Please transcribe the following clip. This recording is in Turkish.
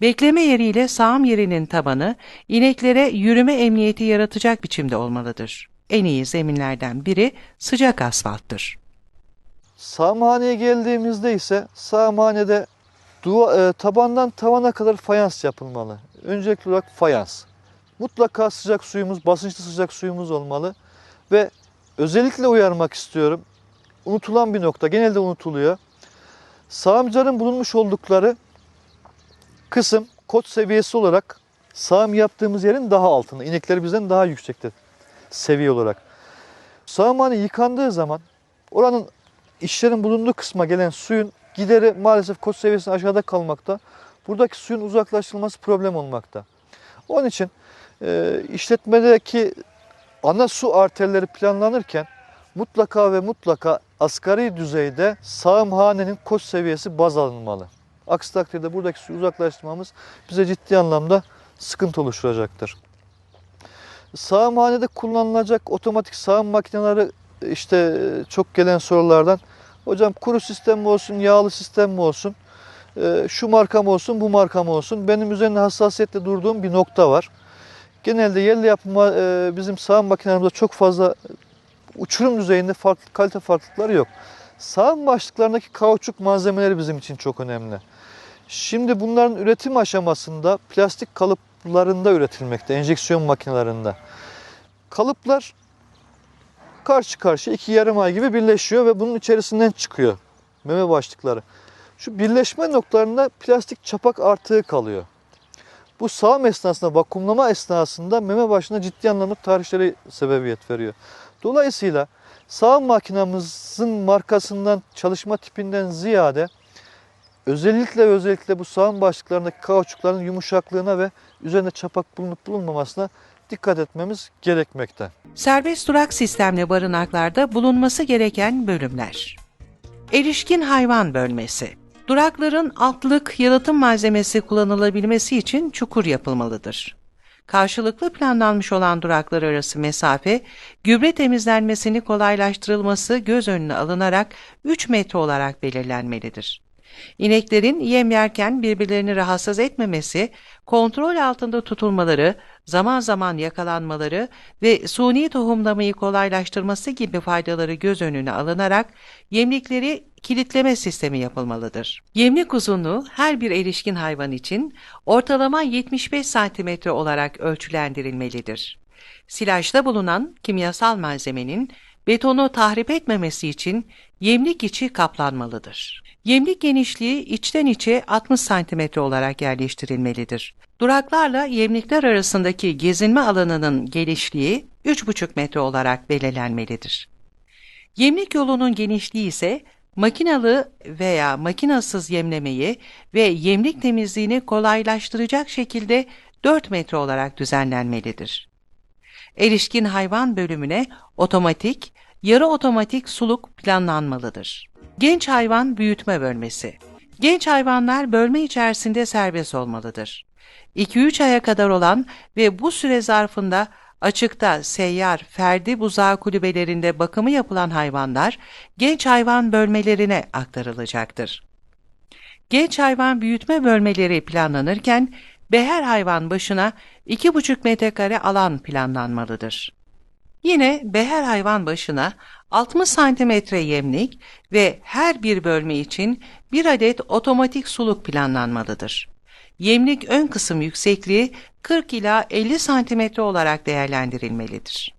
Bekleme yeriyle sağım yerinin tabanı ineklere yürüme emniyeti yaratacak biçimde olmalıdır. En iyi zeminlerden biri sıcak asfalttır. Sağımhaneye geldiğimizde ise sağımhanede duva, e, tabandan tavana kadar fayans yapılmalı. Öncelikli olarak fayans. Mutlaka sıcak suyumuz, basınçlı sıcak suyumuz olmalı. Ve özellikle uyarmak istiyorum. Unutulan bir nokta, genelde unutuluyor. Sağımcıların bulunmuş oldukları kısım kod seviyesi olarak sağım yaptığımız yerin daha altında. İnekleri bizden daha yüksekte seviye olarak. Sağımhane yıkandığı zaman oranın işlerin bulunduğu kısma gelen suyun gideri maalesef kod seviyesinin aşağıda kalmakta. Buradaki suyun uzaklaştırılması problem olmakta. Onun için e, işletmedeki ana su arterleri planlanırken mutlaka ve mutlaka asgari düzeyde sağımhanenin kod seviyesi baz alınmalı. Aksi takdirde buradaki suyu uzaklaştırmamız bize ciddi anlamda sıkıntı oluşturacaktır. Sağımhanede kullanılacak otomatik sağım makineleri işte çok gelen sorulardan hocam kuru sistem mi olsun, yağlı sistem mi olsun, e, şu marka mı olsun, bu marka mı olsun benim üzerinde hassasiyetle durduğum bir nokta var. Genelde yerli yapma e, bizim sağım makinelerimizde çok fazla uçurum düzeyinde farklı kalite farklılıkları yok. Sağım başlıklarındaki kauçuk malzemeleri bizim için çok önemli. Şimdi bunların üretim aşamasında plastik kalıplarında üretilmekte, enjeksiyon makinelerinde. Kalıplar karşı karşıya iki yarım ay gibi birleşiyor ve bunun içerisinden çıkıyor meme başlıkları. Şu birleşme noktalarında plastik çapak artığı kalıyor. Bu sağım esnasında, vakumlama esnasında meme başına ciddi anlamda tarihleri sebebiyet veriyor. Dolayısıyla sağım makinamızın markasından, çalışma tipinden ziyade özellikle özellikle bu sağım başlıklarındaki kauçukların yumuşaklığına ve üzerinde çapak bulunup bulunmamasına dikkat etmemiz gerekmekte. Serbest durak sistemli barınaklarda bulunması gereken bölümler. Erişkin hayvan bölmesi. Durakların altlık yalıtım malzemesi kullanılabilmesi için çukur yapılmalıdır. Karşılıklı planlanmış olan duraklar arası mesafe, gübre temizlenmesini kolaylaştırılması göz önüne alınarak 3 metre olarak belirlenmelidir. İneklerin yem yerken birbirlerini rahatsız etmemesi, kontrol altında tutulmaları, zaman zaman yakalanmaları ve suni tohumlamayı kolaylaştırması gibi faydaları göz önüne alınarak yemlikleri kilitleme sistemi yapılmalıdır. Yemlik uzunluğu her bir erişkin hayvan için ortalama 75 cm olarak ölçülendirilmelidir. Silajda bulunan kimyasal malzemenin betonu tahrip etmemesi için yemlik içi kaplanmalıdır. Yemlik genişliği içten içe 60 cm olarak yerleştirilmelidir. Duraklarla yemlikler arasındaki gezinme alanının genişliği 3,5 metre olarak belirlenmelidir. Yemlik yolunun genişliği ise makinalı veya makinasız yemlemeyi ve yemlik temizliğini kolaylaştıracak şekilde 4 metre olarak düzenlenmelidir. Erişkin hayvan bölümüne otomatik, yarı otomatik suluk planlanmalıdır. Genç hayvan büyütme bölmesi. Genç hayvanlar bölme içerisinde serbest olmalıdır. 2-3 aya kadar olan ve bu süre zarfında açıkta seyyar, ferdi buzağı kulübelerinde bakımı yapılan hayvanlar genç hayvan bölmelerine aktarılacaktır. Genç hayvan büyütme bölmeleri planlanırken beher hayvan başına 2,5 metrekare alan planlanmalıdır. Yine beher hayvan başına 60 santimetre yemlik ve her bir bölme için bir adet otomatik suluk planlanmalıdır. Yemlik ön kısım yüksekliği 40 ila 50 santimetre olarak değerlendirilmelidir.